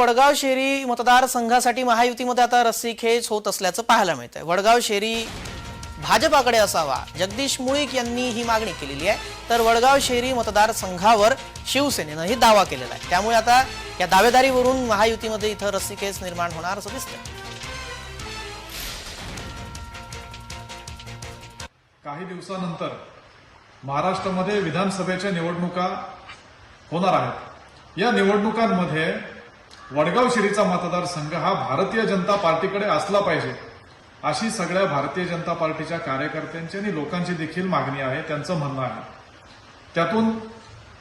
वडगाव शेरी मतदारसंघासाठी महायुतीमध्ये आता रस्सीखेच होत असल्याचं पाहायला मिळतंय. वडगाव शेरी भाजपाकडे असावा. जगदीश मुळीक यांनी ही मागणी केलेली आहे. तर वडगाव शेरी मतदारसंघावर शिवसेनेनं ही दावा केलेला आहे. त्यामुळे आता या दावेदारीवरून महायुतीमध्ये इथं रस्सीखेच निर्माण होणार असं दिसतंय. काही दिवसानंतर महाराष्ट्रामध्ये विधानसभेच्या निवडणुका होणार आहेत. या निवडणुकांमध्ये वडगाव शिरीचा मतदारसंघ हा भारतीय जनता पार्टीकडे असला पाहिजे अशी सगळ्या भारतीय जनता पार्टीच्या कार्यकर्त्यांची आणि लोकांची देखील मागणी आहे त्यांचं म्हणणं आहे. त्यातून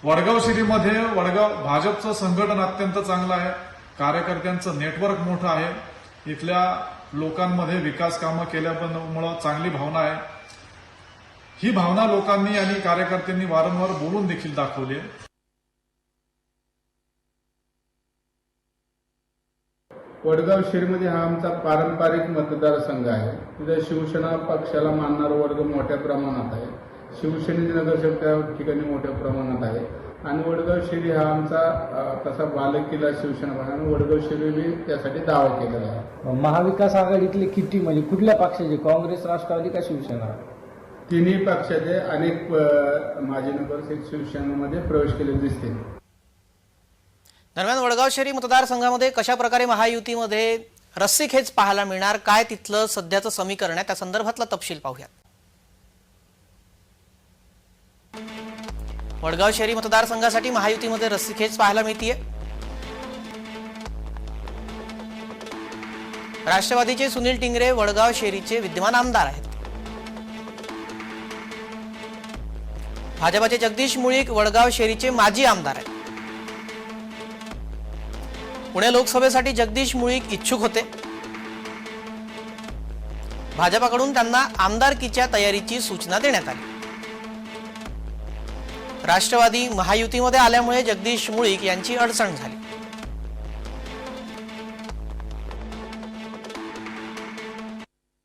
वडगाव शिरीमध्ये वडगाव भाजपचं संघटन अत्यंत चांगलं आहे कार्यकर्त्यांचं नेटवर्क मोठं आहे इथल्या लोकांमध्ये विकास कामं केल्यामुळं चांगली भावना आहे. ही भावना लोकांनी आणि कार्यकर्त्यांनी वारंवार बोलून देखील दाखवली आहे. वडगाव शिरमध्ये हा आमचा पारंपरिक मतदारसंघ आहे. तिथे शिवसेना पक्षाला मानणारा वर्ग मोठ्या प्रमाणात आहे. शिवसेनेचे नगरसेवक त्या ठिकाणी मोठ्या प्रमाणात आहे. आणि वडगाव शिरी हा आमचा तसा बालेकिल्ला शिवसेना पक्ष आणि वडगाव शिरी बी त्यासाठी दावा केलेला आहे. महाविकास आघाडीतले किती म्हणजे कुठल्या पक्षाचे? काँग्रेस राष्ट्रवादी का शिवसेना? तिन्ही पक्षाचे अनेक माजी नगरसेवक शिवसेनेमध्ये प्रवेश केलेले दिसते दरम्यान वडगाव शहरी मतदारसंघामध्ये कशा प्रकारे महायुतीमध्ये रस्सीखेच पाहायला मिळणार काय तिथलं सध्याचं समीकरण आहे त्या संदर्भातला तपशील पाहूयात. वडगाव शहरी मतदारसंघासाठी महायुतीमध्ये रस्सीखेच पाहायला मिळतीये. राष्ट्रवादीचे सुनील टिंगरे वडगाव शेरीचे विद्यमान आमदार आहेत. भाजपाचे जगदीश मुळीक वडगाव शेरीचे माजी आमदार आहेत. पुणे लोकसभेसाठी जगदीश मुळीक इच्छुक होते. भाजपाकडून त्यांना आमदारकीच्या तयारीची सूचना देण्यात आली. राष्ट्रवादी महायुतीमध्ये आल्यामुळे जगदीश मुळीक यांची अडचण झाली.